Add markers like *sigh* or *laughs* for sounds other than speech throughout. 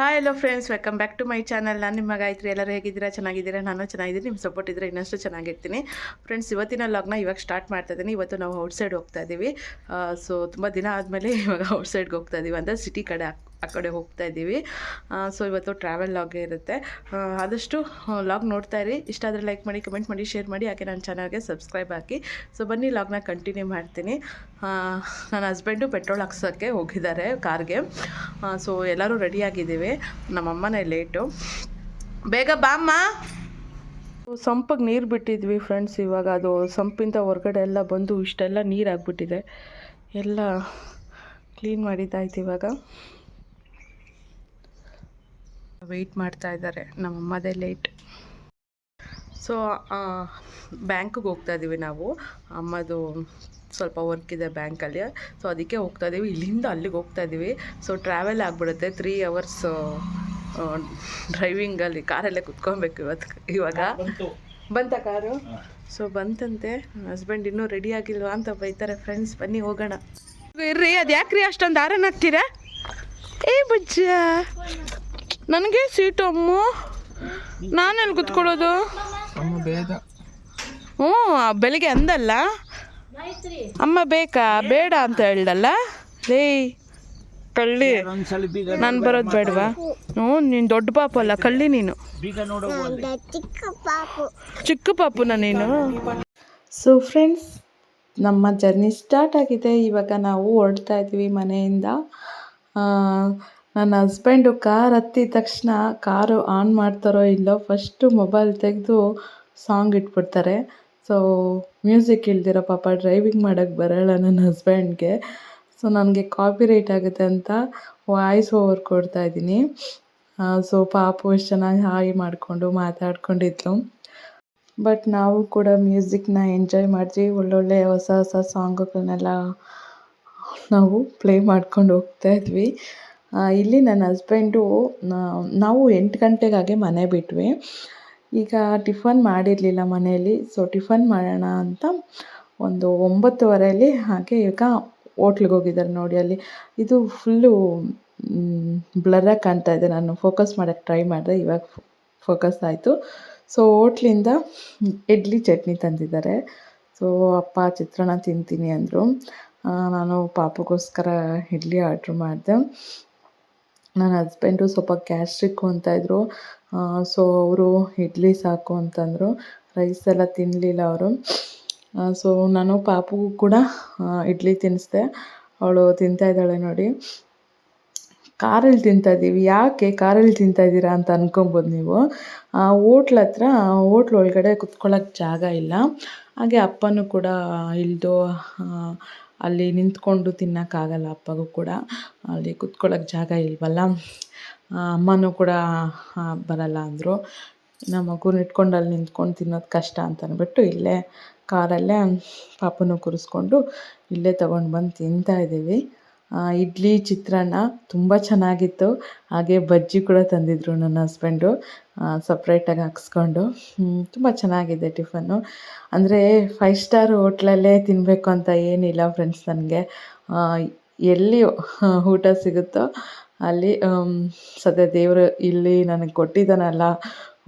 Hi hello friends welcome back to my channel ನಾನು ನಿಮ್ಮ ಗಾಯತ್ರಿ. ಎಲ್ಲರೂ ಹೇಗಿದ್ದೀರಾ? ಚೆನ್ನಾಗಿದ್ದೀರಾ? ನಾನು ಚೆನ್ನಾಗಿದ್ದೀನಿ. ನಿಮ್ಮ ಸಪೋರ್ಟ್ ಇದ್ದರೆ ಇನ್ನಷ್ಟು ಚೆನ್ನಾಗಿರ್ತೀನಿ. ಫ್ರೆಂಡ್ಸ್ ಇವತ್ತಿನ ಲಾಗ್ನ ಇವಾಗ ಸ್ಟಾರ್ಟ್ ಮಾಡ್ತಾ ಇದ್ದೀನಿ. ಇವತ್ತು ನಾವು ಔಟ್ಸೈಡ್ ಹೋಗ್ತಾ ಇದ್ದೀವಿ. ಸೊ ತುಂಬ ದಿನ ಆದಮೇಲೆ ಇವಾಗ ಔಟ್ಸೈಡ್ಗೆ ಹೋಗ್ತಾ ಇದ್ದೀವಿ ಅಂದರೆ ಸಿಟಿ ಕಡೆ ಆ- ಕಡೆ ಹೋಗ್ತಾ ಇದ್ದೀವಿ. ಸೊ ಇವತ್ತು ಟ್ರಾವೆಲ್ ಲಾಗೇ ಇರುತ್ತೆ. ಆದಷ್ಟು ಲಾಗ್ ನೋಡ್ತಾ ಇರಿ. ಇಷ್ಟ ಆದರೆ ಲೈಕ್ ಮಾಡಿ ಕಮೆಂಟ್ ಮಾಡಿ ಶೇರ್ ಮಾಡಿ. ಹಾಗೆ ನನ್ನ ಚಾನಲ್ಗೆ ಸಬ್ಸ್ಕ್ರೈಬ್ ಹಾಕಿ. ಸೊ ಬನ್ನಿ ಲಾಗ್ನ ಕಂಟಿನ್ಯೂ ಮಾಡ್ತೀನಿ. ನನ್ನ ಹಸ್ಬೆಂಡು ಪೆಟ್ರೋಲ್ ಹಾಕ್ಸೋಕ್ಕೆ ಹೋಗಿದ್ದಾರೆ ಕಾರ್ಗೆ ಸೊ ಎಲ್ಲರೂ ರೆಡಿಯಾಗಿದ್ದೀವಿ ನಮ್ಮಮ್ಮನೇ ಲೇಟು ಬೇಗ ಬಾಮ್ಮ ಸಂಪಿಗೆ ನೀರು ಬಿಟ್ಟಿದ್ವಿ ಫ್ರೆಂಡ್ಸ್ ಇವಾಗ. ಅದು ಸಂಪಿಂದ ಹೊರಗಡೆ ಎಲ್ಲ ಬಂದು ಇಷ್ಟೆಲ್ಲ ನೀರು ಆಗಿಬಿಟ್ಟಿದೆ. ಎಲ್ಲ ಕ್ಲೀನ್ ಮಾಡಿದ್ದಾಯ್ತು ಇವಾಗ. ವೆಯ್ಟ್ ಮಾಡ್ತಾ ಇದ್ದಾರೆ. ನಮ್ಮಮ್ಮದೇ ಲೇಟ್ ಸೊ ಬ್ಯಾಂಕಿಗೆ ಹೋಗ್ತಾ ಇದ್ದೀವಿ ನಾವು. ಅಮ್ಮದು ಸ್ವಲ್ಪ ವರ್ಕ್ ಇದೆ ಬ್ಯಾಂಕಲ್ಲಿ ಸೊ ಅದಕ್ಕೆ ಹೋಗ್ತಾ ಇದ್ದೀವಿ ಇಲ್ಲಿಂದ ಅಲ್ಲಿಗೆ ಹೋಗ್ತಾ ಇದ್ದೀವಿ ಸೊ ಟ್ರಾವೆಲ್ ಆಗಿಬಿಡುತ್ತೆ. ತ್ರೀ ಅವರ್ಸ್ ಡ್ರೈವಿಂಗಲ್ಲಿ ಕಾರಲ್ಲೇ ಕುತ್ಕೊಬೇಕು ಇವತ್ತು ಇವಾಗ. ಬಂತ. ಕಾರು? ಸೊ ಬಂತಂತೆ. ಹಸ್ಬೆಂಡ್ ಇನ್ನೂ ರೆಡಿ ಆಗಿಲ್ವಾ ಅಂತ ಬೈತಾರೆ. ಫ್ರೆಂಡ್ಸ್ ಬನ್ನಿ ಹೋಗೋಣ. ಇರ್ರಿ ಅದು ಯಾಕ್ರಿ ಅಷ್ಟೊಂದು ಆರನ್ ಹಾಕ್ತೀರಾ ಏ ಬಜ್ಜ. ನನಗೆ ಸೀಟು ಅಮ್ಮ. ನಾನೆಲ್ಲಿ ಕುತ್ಕೊಳ್ಳೋದು? ಅಮ್ಮ ಬೇಡ ಹ್ಞೂ ಬೆಳಿಗ್ಗೆ ಅಂದಲ್ಲ? ಅಮ್ಮ ಬೇಕಾ? ಬೇಡ ಅಂತ ಹೇಳ್ದಲ್ಲ? ರೇ ಕಳ್ಳಿ. ನಾನು ಬರೋದು ಬೇಡವಾ? ಹ್ಞೂ ನೀನು ದೊಡ್ಡ ಪಾಪು ಅಲ್ಲ ಕಳ್ಳಿ ನೀನು. ಚಿಕ್ಕ ಪಾಪುನ ನೀನು? ಸೊ ಫ್ರೆಂಡ್ಸ್ ನಮ್ಮ ಜರ್ನಿ ಸ್ಟಾರ್ಟ್ ಆಗಿದೆ. ಇವಾಗ ನಾವು ಹೊರಡ್ತಾ ಇದ್ದೀವಿ ಮನೆಯಿಂದ. ಆ, ನನ್ನ ಹಸ್ಬೆಂಡು ಕಾರ್ ಹತ್ತಿದ ತಕ್ಷಣ ಕಾರು ಆನ್ ಮಾಡ್ತಾರೋ ಇಲ್ಲೋ ಫಸ್ಟು ಮೊಬೈಲ್ ತೆಗೆದು ಸಾಂಗ್ ಇಟ್ಬಿಡ್ತಾರೆ. ಸೊ ಮ್ಯೂಸಿಕ್ ಇಲ್ದಿರೋ ಪಾಪ ಡ್ರೈವಿಂಗ್ ಮಾಡೋಕ್ಕೆ ಬರೋಲ್ಲ ನನ್ನ ಹಸ್ಬೆಂಡ್ಗೆ ಸೊ ನನಗೆ ಕಾಪಿ ರೈಟ್ ಆಗುತ್ತೆ ಅಂತ ವಾಯ್ಸ್ ಓವರ್ ಕೊಡ್ತಾ ಇದ್ದೀನಿ. ಸೊ ಪಾಪು ಎಷ್ಟು ಚೆನ್ನಾಗಿ ಹಾಯಿ ಮಾಡಿಕೊಂಡು ಮಾತಾಡ್ಕೊಂಡಿದ್ಲು. ಬಟ್ ನಾವು ಕೂಡ ಮ್ಯೂಸಿಕ್ನ ಎಂಜಾಯ್ ಮಾಡಿದ್ವಿ ಒಳ್ಳೊಳ್ಳೆ ಹೊಸ ಹೊಸ ಸಾಂಗುಗಳನ್ನೆಲ್ಲ ನಾವು ಪ್ಲೇ ಮಾಡ್ಕೊಂಡು ಹೋಗ್ತಾ ಇದ್ವಿ. ಇಲ್ಲಿ ನನ್ನ ಹಸ್ಬೆಂಡು ನಾವು ಎಂಟು ಗಂಟೆಗಾಗೆ ಮನೆ ಬಿಟ್ವಿ. ಈಗ ಟಿಫನ್ ಮಾಡಿರಲಿಲ್ಲ ಮನೆಯಲ್ಲಿ ಸೊ ಟಿಫನ್ ಮಾಡೋಣ ಅಂತ ಒಂದು ಒಂಬತ್ತುವರೆಯಲ್ಲಿ ಹಾಗೆ ಈಗ ಹೋಟ್ಲಿಗೆ ಹೋಗಿದ್ದಾರೆ ನೋಡಿ ಅಲ್ಲಿ. ಇದು ಫುಲ್ಲು ಬ್ಲರಾಗಿ ಕಾಣ್ತಾ ಇದೆ. ನಾನು ಫೋಕಸ್ ಮಾಡೋಕ್ಕೆ ಟ್ರೈ ಮಾಡಿದೆ, ಇವಾಗ ಫೋಕಸ್ ಆಯಿತು. ಸೊ ಹೋಟ್ಲಿಂದ ಇಡ್ಲಿ ಚಟ್ನಿ ತಂದಿದ್ದಾರೆ. ಸೊ ಅಪ್ಪ, ಚಿತ್ರಾನ್ನ ತಿಂತೀನಿ ಅಂದರು. ನಾನು ಪಾಪಗೋಸ್ಕರ ಇಡ್ಲಿ ಆರ್ಡ್ರ್ ಮಾಡಿದೆ. ನನ್ನ ಹಸ್ಬೆಂಡು ಸ್ವಲ್ಪ ಗ್ಯಾಸ್ಟ್ರಿಕ್ ಅಂತ ಇದ್ದರು ಸೊ ಅವರು ಇಡ್ಲಿ ಸಾಕು ಅಂತಂದರು. ರೈಸ್ ಎಲ್ಲ ತಿನ್ನಲಿಲ್ಲ ಅವರು. ಸೊ ನಾನು ಪಾಪುಗೂ ಕೂಡ ಇಡ್ಲಿ ತಿನ್ನಿಸ್ದೆ ಅವಳು ತಿಂತಾ ಇದ್ದಾಳೆ ನೋಡಿ. ಕಾರಲ್ಲಿ ತಿಂತಾ ಇದ್ದೀವಿ ಯಾಕೆ ಕಾರಲ್ಲಿ ತಿಂತಾ ಇದ್ದೀರಾ ಅಂತ ಅನ್ಕೊಬೋದು ನೀವು. ಆ, ಹೋಟ್ಲ್ ಹತ್ರ, ಹೋಟ್ಲ್ ಒಳಗಡೆ ಕುತ್ಕೊಳ್ಳೋಕ್ಕೆ ಜಾಗ ಇಲ್ಲ. ಹಾಗೆ ಅಪ್ಪನೂ ಕೂಡ ಇಳ್ದು ಅಲ್ಲಿ ನಿಂತ್ಕೊಂಡು ತಿನ್ನೋಕ್ಕಾಗಲ್ಲ ಅಪ್ಪಗೂ ಕೂಡ. ಅಲ್ಲಿ ಕುತ್ಕೊಳ್ಳೋಕೆ ಜಾಗ ಇಲ್ವಲ್ಲ. ಅಮ್ಮನೂ ಕೂಡ ಬರಲ್ಲ ಅಂದರು. ನಮ್ಮ ಮಗುನ ಇಟ್ಕೊಂಡು ಅಲ್ಲಿ ನಿಂತ್ಕೊಂಡು ತಿನ್ನೋದು ಕಷ್ಟ ಅಂತ ಅಂದ್ಬಿಟ್ಟು ಇಲ್ಲೇ ಕಾರಲ್ಲೇ ಪಾಪನೂ ಕೂರಿಸ್ಕೊಂಡು ಇಲ್ಲೇ ತಗೊಂಡು ಬಂದು ತಿಂತಾ ಇದ್ದೀವಿ. ಇಡ್ಲಿ ಚಿತ್ರಾನ್ನ ತುಂಬ ಚೆನ್ನಾಗಿತ್ತು. ಹಾಗೆ ಬಜ್ಜಿ ಕೂಡ ತಂದಿದ್ರು ನನ್ನ ಹಸ್ಬೆಂಡು ಸಪ್ರೇಟಾಗಿ ಹಾಕ್ಸ್ಕೊಂಡು. ತುಂಬ ಚೆನ್ನಾಗಿದೆ ಟಿಫನ್ನು ಅಂದರೆ ಫೈವ್ ಸ್ಟಾರ್ ಹೋಟ್ಲಲ್ಲೇ ತಿನ್ನಬೇಕು ಅಂತ ಏನಿಲ್ಲ ಫ್ರೆಂಡ್ಸ್ ನನಗೆ. ಎಲ್ಲಿ ಊಟ ಸಿಗುತ್ತೋ ಅಲ್ಲಿ ಸದ್ಯ ದೇವರು ಇಲ್ಲಿ ನನಗೆ ಕೊಟ್ಟಿದ್ದಾನಲ್ಲ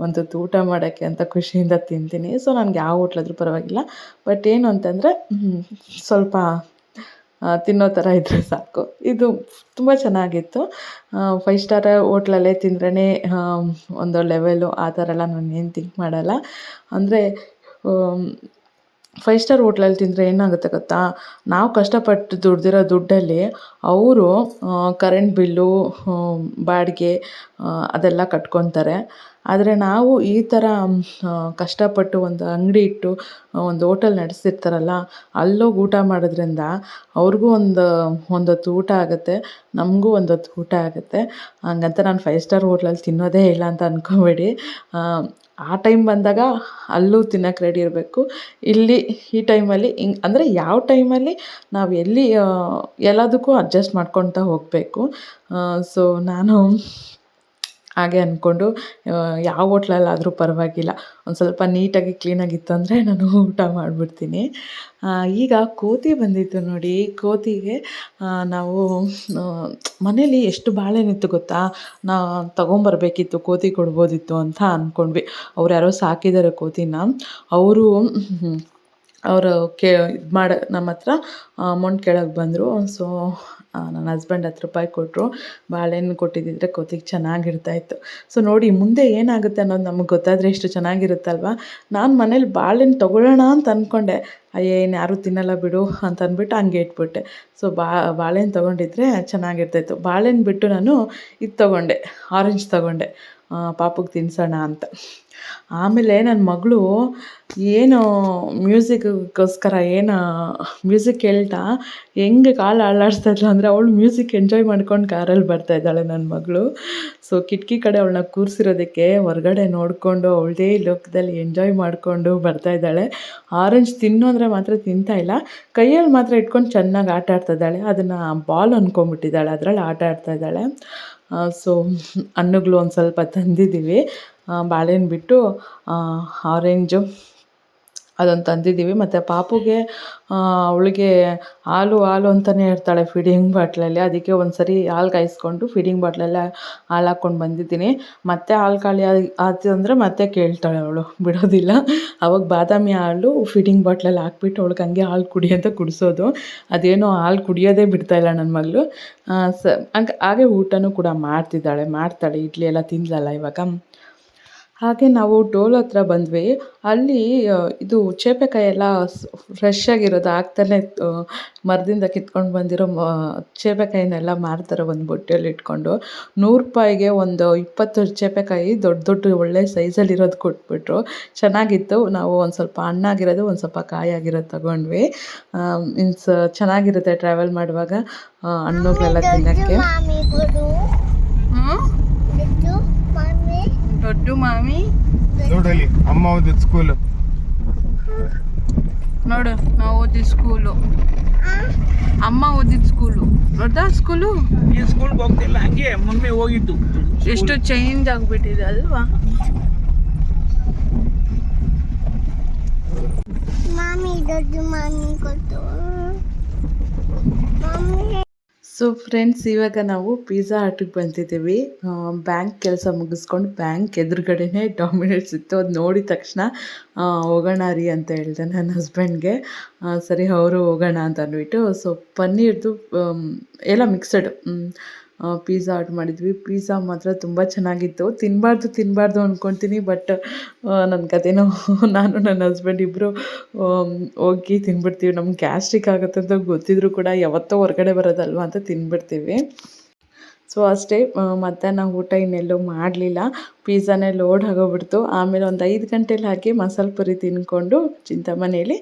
ಒಂದು ಊಟ ಮಾಡೋಕ್ಕೆ ಅಂತ ಖುಷಿಯಿಂದ ತಿಂತೀನಿ. ಸೊ ನನಗೆ ಯಾವ ಹೋಟ್ಲಾದ್ರೂ ಪರವಾಗಿಲ್ಲ. ಬಟ್ ಏನು ಅಂತಂದರೆ ಸ್ವಲ್ಪ ತಿನ್ನೋ ಥರ ಇದ್ದರೆ ಸಾಕು. ಇದು ತುಂಬ ಚೆನ್ನಾಗಿತ್ತು. ಫೈವ್ ಸ್ಟಾರ್ ಹೋಟ್ಲಲ್ಲೇ ತಿಂದ್ರೇ ಒಂದು ಲೆವೆಲು ಆ ಥರ ಎಲ್ಲ ನಾನು ಏನು ಥಿಂಕ್ ಮಾಡಲ್ಲ. ಅಂದರೆ ಫೈವ್ ಸ್ಟಾರ್ ಹೋಟ್ಲಲ್ಲಿ ತಿಂದರೆ ಏನಾಗುತ್ತೆ ಗೊತ್ತಾ? ನಾವು ಕಷ್ಟಪಟ್ಟು ದುಡ್ದಿರೋ ದುಡ್ಡಲ್ಲಿ ಅವರು ಕರೆಂಟ್ ಬಿಲ್ಲು ಬಾಡಿಗೆ ಅದೆಲ್ಲ ಕಟ್ಕೊತಾರೆ. ಆದರೆ ನಾವು ಈ ಥರ ಕಷ್ಟಪಟ್ಟು ಒಂದು ಅಂಗಡಿ ಇಟ್ಟು ಒಂದು ಹೋಟೆಲ್ ನಡೆಸಿರ್ತಾರಲ್ಲ ಅಲ್ಲೋಗಿ ಊಟ ಮಾಡೋದ್ರಿಂದ ಅವ್ರಿಗೂ ಒಂದು, ಒಂದೊತ್ತು ಊಟ ಆಗುತ್ತೆ, ನಮಗೂ ಒಂದೊತ್ತು ಊಟ ಆಗುತ್ತೆ. ಹಂಗಂತ ನಾನು ಫೈವ್ ಸ್ಟಾರ್ ಹೋಟ್ಲಲ್ಲಿ ತಿನ್ನೋದೇ ಇಲ್ಲ ಅಂತ ಅಂದ್ಕೊಬೇಡಿ ಆ ಟೈಮ್ ಬಂದಾಗ ಅಲ್ಲೂ ತಿನ್ನೋಕೆ ರೆಡಿ ಇರಬೇಕು. ಇಲ್ಲಿ ಈ ಟೈಮಲ್ಲಿ ಹಿಂಗೆ, ಅಂದರೆ ಯಾವ ಟೈಮಲ್ಲಿ ನಾವು ಎಲ್ಲಿ ಎಲ್ಲದಕ್ಕೂ ಅಡ್ಜಸ್ಟ್ ಮಾಡ್ಕೊಳ್ತಾ ಹೋಗಬೇಕು. ಸೊ ನಾನು ಹಾಗೆ ಅಂದ್ಕೊಂಡು ಯಾವ ಹೋಟ್ಲಲ್ಲಾದರೂ ಪರವಾಗಿಲ್ಲ. ಒಂದು ಸ್ವಲ್ಪ ನೀಟಾಗಿ ಕ್ಲೀನಾಗಿತ್ತು ಅಂದರೆ ನಾನು ಊಟ ಮಾಡಿಬಿಡ್ತೀನಿ. ಈಗ ಕೋತಿ ಬಂದಿತ್ತು ನೋಡಿ. ಕೋತಿಗೆ ನಾವು ಮನೇಲಿ ಎಷ್ಟು ಬಾಳೆನಿತ್ತು ಗೊತ್ತಾ? ನಾ ತೊಗೊಂಬರ್ಬೇಕಿತ್ತು, ಕೋತಿ ಕೊಡ್ಬೋದಿತ್ತು ಅಂತ ಅಂದ್ಕೊಂಡ್ವಿ ಅವ್ರು ಯಾರೋ ಸಾಕಿದ್ದಾರೆ ಕೋತಿನ. ಅವರು ಅವರು ಕೇ, ಇದು ಮಾಡ ನಮ್ಮ ಹತ್ರ ಅಮೌಂಟ್ ಕೇಳೋಕ್ಕೆ ಬಂದರು. ಸೊ ನನ್ನ ಹಸ್ಬೆಂಡ್ ಹತ್ತು ರೂಪಾಯಿ ಕೊಟ್ಟರು ಬಾಳೆಹಣ್ಣು ಕೊಟ್ಟಿದ್ದಿದ್ರೆ ಕೊತ್ತಿಗೆ ಚೆನ್ನಾಗಿರ್ತಾಯಿತ್ತು. ಸೊ ನೋಡಿ, ಮುಂದೆ ಏನಾಗುತ್ತೆ ಅನ್ನೋದು ನಮಗೆ ಗೊತ್ತಾದರೆ ಎಷ್ಟು ಚೆನ್ನಾಗಿರುತ್ತಲ್ವ? ನಾನು ಮನೇಲಿ ಬಾಳೆಹಣ್ಣು ತೊಗೊಳ್ಳೋಣ ಅಂತ ಅಂದ್ಕೊಂಡೆ ಅಯ್ಯೇ ಏನು ಯಾರೂ ತಿನ್ನಲ್ಲ ಬಿಡು ಅಂತ ಅಂದ್ಬಿಟ್ಟು ಹಂಗೆ ಇಟ್ಬಿಟ್ಟೆ. ಸೊ ಬಾ, ಬಾಳೆಹಣ್ಣು ತೊಗೊಂಡಿದ್ರೆ ಚೆನ್ನಾಗಿರ್ತಾಯಿತ್ತು. ಬಾಳೆಹಣ್ಣು ಬಿಟ್ಟು ನಾನು ಇದು ತೊಗೊಂಡೆ ಆರೆಂಜ್ ತೊಗೊಂಡೆ. ಪಾಪುಗೆ ತಿನ್ಸೋಣ ಅಂತ. ಆಮೇಲೆ ನನ್ನ ಮಗಳು ಏನು ಮ್ಯೂಸಿಕ್ಗೋಸ್ಕರ ಏನು ಮ್ಯೂಸಿಕ್ ಕೇಳ್ತಾ ಹೆಂಗೆ ಕಾಲು ಅಲ್ಲಾಡಿಸ್ತಾ ಇದ್ಳು ಅಂದರೆ ಅವಳು ಮ್ಯೂಸಿಕ್ ಎಂಜಾಯ್ ಮಾಡ್ಕೊಂಡು ಕಾರಲ್ಲಿ ಬರ್ತಾ ಇದ್ದಾಳೆ ನನ್ನ ಮಗಳು. ಸೊ ಕಿಟಕಿ ಕಡೆ ಅವಳನ್ನ ಕೂರಿಸಿರೋದಕ್ಕೆ ಹೊರಗಡೆ ನೋಡಿಕೊಂಡು ಅವಳದೇ ಲೋಕದಲ್ಲಿ ಎಂಜಾಯ್ ಮಾಡಿಕೊಂಡು ಬರ್ತಾ ಇದ್ದಾಳೆ. ಆರೆಂಜ್ ತಿನ್ನು ಅಂದರೆ ಮಾತ್ರ ತಿಂತಾ ಇಲ್ಲ. ಕೈಯಲ್ಲಿ ಮಾತ್ರ ಇಟ್ಕೊಂಡು ಚೆನ್ನಾಗಿ ಆಟ ಆಡ್ತಾ ಇದ್ದಾಳೆ. ಅದನ್ನು ಬಾಲ್ ಅಂದ್ಕೊಂಬಿಟ್ಟಿದ್ದಾಳೆ ಅದರಲ್ಲಿ ಆಟ ಆಡ್ತಾ ಇದ್ದಾಳೆ. ಸೊ ಹಣ್ಣುಗಳು ಒಂದು ಸ್ವಲ್ಪ ತಂದಿದ್ದೀವಿ. ಬಾಳೆಹಣ್ಣು ಬಿಟ್ಟು ಆರೆಂಜು ಅದೊಂದು ತಂದಿದ್ದೀವಿ. ಮತ್ತು ಪಾಪುಗೆ ಅವಳಿಗೆ ಹಾಲು ಹಾಲು ಅಂತಲೇ ಇರ್ತಾಳೆ ಫೀಡಿಂಗ್ ಬಾಟ್ಲಲ್ಲಿ ಅದಕ್ಕೆ ಒಂದು ಸರಿ ಹಾಲು ಕಾಯಿಸ್ಕೊಂಡು ಫೀಡಿಂಗ್ ಬಾಟ್ಲಲ್ಲೇ ಹಾಲು ಹಾಕ್ಕೊಂಡು ಬಂದಿದ್ದೀನಿ. ಮತ್ತೆ ಹಾಲು ಖಾಲಿ ಆಯ್ತು ಅಂದರೆ ಮತ್ತೆ ಕೇಳ್ತಾಳೆ ಅವಳು. ಬಿಡೋದಿಲ್ಲ. ಅವಾಗ ಬಾದಾಮಿ ಹಾಲು ಫೀಡಿಂಗ್ ಬಾಟ್ಲಲ್ಲಿ ಹಾಕ್ಬಿಟ್ಟು ಅವ್ಳಿಗೆ ಹಂಗೆ ಹಾಲು ಕುಡಿ ಅಂತ ಕುಡಿಸೋದು. ಅದೇನೋ ಹಾಲು ಕುಡಿಯೋದೇ ಬಿಡ್ತಾಯಿಲ್ಲ ನನ್ನ ಮಗಳು. ಸ, ಹಂಗೆ, ಹಾಗೆ ಊಟನೂ ಕೂಡ ಮಾಡ್ತಿದ್ದಾಳೆ. ಮಾಡ್ತಾಳೆ. ಇಡ್ಲಿ ಎಲ್ಲ ತಿಂದಳಲ್ಲ ಇವಾಗ. ಹಾಗೆ ನಾವು ಡೋಲ್ ಹತ್ರ ಬಂದ್ವಿ. ಅಲ್ಲಿ ಇದು ಚೇಪೆಕಾಯಿ ಎಲ್ಲ ಫ್ರೆಶ್ ಆಗಿರೋದು ಆಗ್ತಾನೆ ಮರದಿಂದ ಕಿತ್ಕೊಂಡು ಬಂದಿರೋ, ಮ, ಚೇಪೆಕಾಯಿನೆಲ್ಲ ಮಾರ್ತಾರೆ ಒಂದು ಬುಟ್ಟಿಯಲ್ಲಿ ಇಟ್ಕೊಂಡು. ನೂರು ರೂಪಾಯಿಗೆ ಒಂದು ಇಪ್ಪತ್ತು ಚೇಪೆಕಾಯಿ ದೊಡ್ಡ ದೊಡ್ಡ ಒಳ್ಳೆ ಸೈಜಲ್ಲಿರೋದು ಕೊಟ್ಬಿಟ್ರು. ಚೆನ್ನಾಗಿತ್ತು. ನಾವು ಒಂದು ಸ್ವಲ್ಪ ಹಣ್ಣಾಗಿರೋದು ಒಂದು ಸ್ವಲ್ಪ ಕಾಯಿ ಆಗಿರೋದು ತಗೊಂಡ್ವಿ. ಮೀನ್ಸ್ ಚೆನ್ನಾಗಿರುತ್ತೆ ಟ್ರಾವೆಲ್ ಮಾಡುವಾಗ. ಹಣ್ಣುಗಳೆಲ್ಲ ತಿನ್ನೋಕ್ಕೆ ಮಾಮಿ ಕೊಡು ದೊಡ್ಡ ಮಾಮಿ ದೊಡ್ಡ ಮಾಮಿ. ನೋಡಲಿ ಅಮ್ಮ ಓದಿದ ಸ್ಕೂಲ್ ನೋಡು ನಾವು ಓದಿದ ಸ್ಕೂಲು ಅಮ್ಮ ಓದಿದ ಸ್ಕೂಲು ದೊಡ್ಡ ಸ್ಕೂಲು ಈ ಸ್ಕೂಲ್ಗೆ ಹೋಗ್ತಿಲ್ಲ ಹಂಗೆ ಮೊನ್ನೆ ಹೋಗಿದ್ದು. ಎಷ್ಟು ಚೇಂಜ್ ಆಗಿಬಿಟ್ಟಿದೆ ಅಲ್ವಾ? ಮಾಮಿ ದೊಡ್ಡ ಮಾಮಿ ಕೊಟ್ಟು ಮಾಮಿ ಸೊ ಫ್ರೆಂಡ್ಸ್ ಇವಾಗ ನಾವು ಪಿಜ್ಜಾ ಹಟ್ಟಿಗೆ ಬಂದಿದ್ದೀವಿ. ಬ್ಯಾಂಕ್ ಕೆಲಸ ಮುಗಿಸ್ಕೊಂಡು ಬ್ಯಾಂಕ್ ಎದುರುಗಡೆನೇ ಡಾಮಿನೇಟ್ಸ್ ಇತ್ತು. ಅದು ನೋಡಿದ ತಕ್ಷಣ ಹೋಗೋಣ ರೀ ಅಂತ ಹೇಳಿದೆ ನನ್ನ ಹಸ್ಬೆಂಡ್ಗೆ ಸರಿ, ಅವರು ಹೋಗೋಣ ಅಂತ ಅಂದ್ಬಿಟ್ಟು. ಸೊ ಪನ್ನೀರ್ದು ಎಲ್ಲ ಮಿಕ್ಸಡ್ ಪಿಜ್ಜಾ ಆರ್ಡ್ರ್ ಮಾಡಿದ್ವಿ. ಪಿಝಾ ಮಾತ್ರ ತುಂಬ ಚೆನ್ನಾಗಿತ್ತು. ತಿನ್ನಬಾರ್ದು ತಿನ್ನಬಾರ್ದು ಅಂದ್ಕೊತೀನಿ ಬಟ್ ನನ್ನ ಕಥೆನೋ *laughs* ನಾನು, ನನ್ನ ಹಸ್ಬೆಂಡ್ ಇಬ್ಬರು ಹೋಗಿ ತಿನ್ಬಿಡ್ತೀವಿ. ನಮ್ಗೆ ಗ್ಯಾಸ್ಟ್ರಿಕ್ ಆಗುತ್ತೆ ಅಂತ ಗೊತ್ತಿದ್ರು ಕೂಡ ಯಾವತ್ತೋ ಹೊರಗಡೆ ಬರೋದಲ್ವ ಅಂತ ತಿನ್ಬಿಡ್ತೀವಿ. ಸೊ ಅಷ್ಟೇ ಮಧ್ಯಾಹ್ನ ಊಟ ಇನ್ನೆಲ್ಲೂ ಮಾಡಲಿಲ್ಲ. ಪಿಜ್ಜಾನೇ ಲೋಡ್ ಆಗೋಗ್ಬಿಡ್ತು. ಆಮೇಲೆ ಒಂದು ಐದು ಗಂಟೆಯಲ್ಲಿ ಹಾಕಿ ಮಸಾಲೆ ಪುರಿ ತಿಂದ್ಕೊಂಡು ಮನೆಯಲ್ಲಿ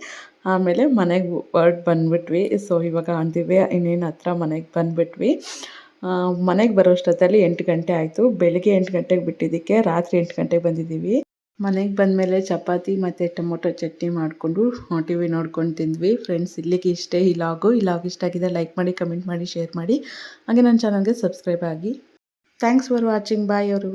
ಆಮೇಲೆ ಮನೆಗೆ ಹೊರ್ಟ್ ಬಂದ್ಬಿಟ್ವಿ. ಸೊ ಇವಾಗ ಅಂದಿವೆ ಇನ್ನೇನು ಹತ್ರ ಮನೆಗೆ ಬಂದ್ಬಿಟ್ವಿ. ಮನೆಗೆ ಬರೋಷ್ಟೊತ್ತಲ್ಲಿ ಎಂಟು ಗಂಟೆ ಆಯಿತು. ಬೆಳಿಗ್ಗೆ ಎಂಟು ಗಂಟೆಗೆ ಬಿಟ್ಟಿದ್ದಕ್ಕೆ ರಾತ್ರಿ ಎಂಟು ಗಂಟೆಗೆ ಬಂದಿದ್ದೀವಿ. ಮನೆಗೆ ಬಂದಮೇಲೆ ಚಪಾತಿ ಮತ್ತು ಟೊಮೊಟೊ ಚಟ್ನಿ ಮಾಡಿಕೊಂಡು ಟಿ ವಿ ನೋಡ್ಕೊಂಡು ತಿಂದ್ವಿ. ಫ್ರೆಂಡ್ಸ್ ಇಲ್ಲಿಗೆ ಇಷ್ಟೇ. ಈ ಲಾಗು ಈ ಲಾಗ್ ಇಷ್ಟ ಆಗಿದೆ ಲೈಕ್ ಮಾಡಿ ಕಮೆಂಟ್ ಮಾಡಿ ಶೇರ್ ಮಾಡಿ. ಹಾಗೆ ನನ್ನ ಚಾನಲ್ಗೆ ಸಬ್ಸ್ಕ್ರೈಬ್ ಆಗಿ. ಥ್ಯಾಂಕ್ಸ್ ಫಾರ್ ವಾಚಿಂಗ್ ಬಾಯ್ ಅವರು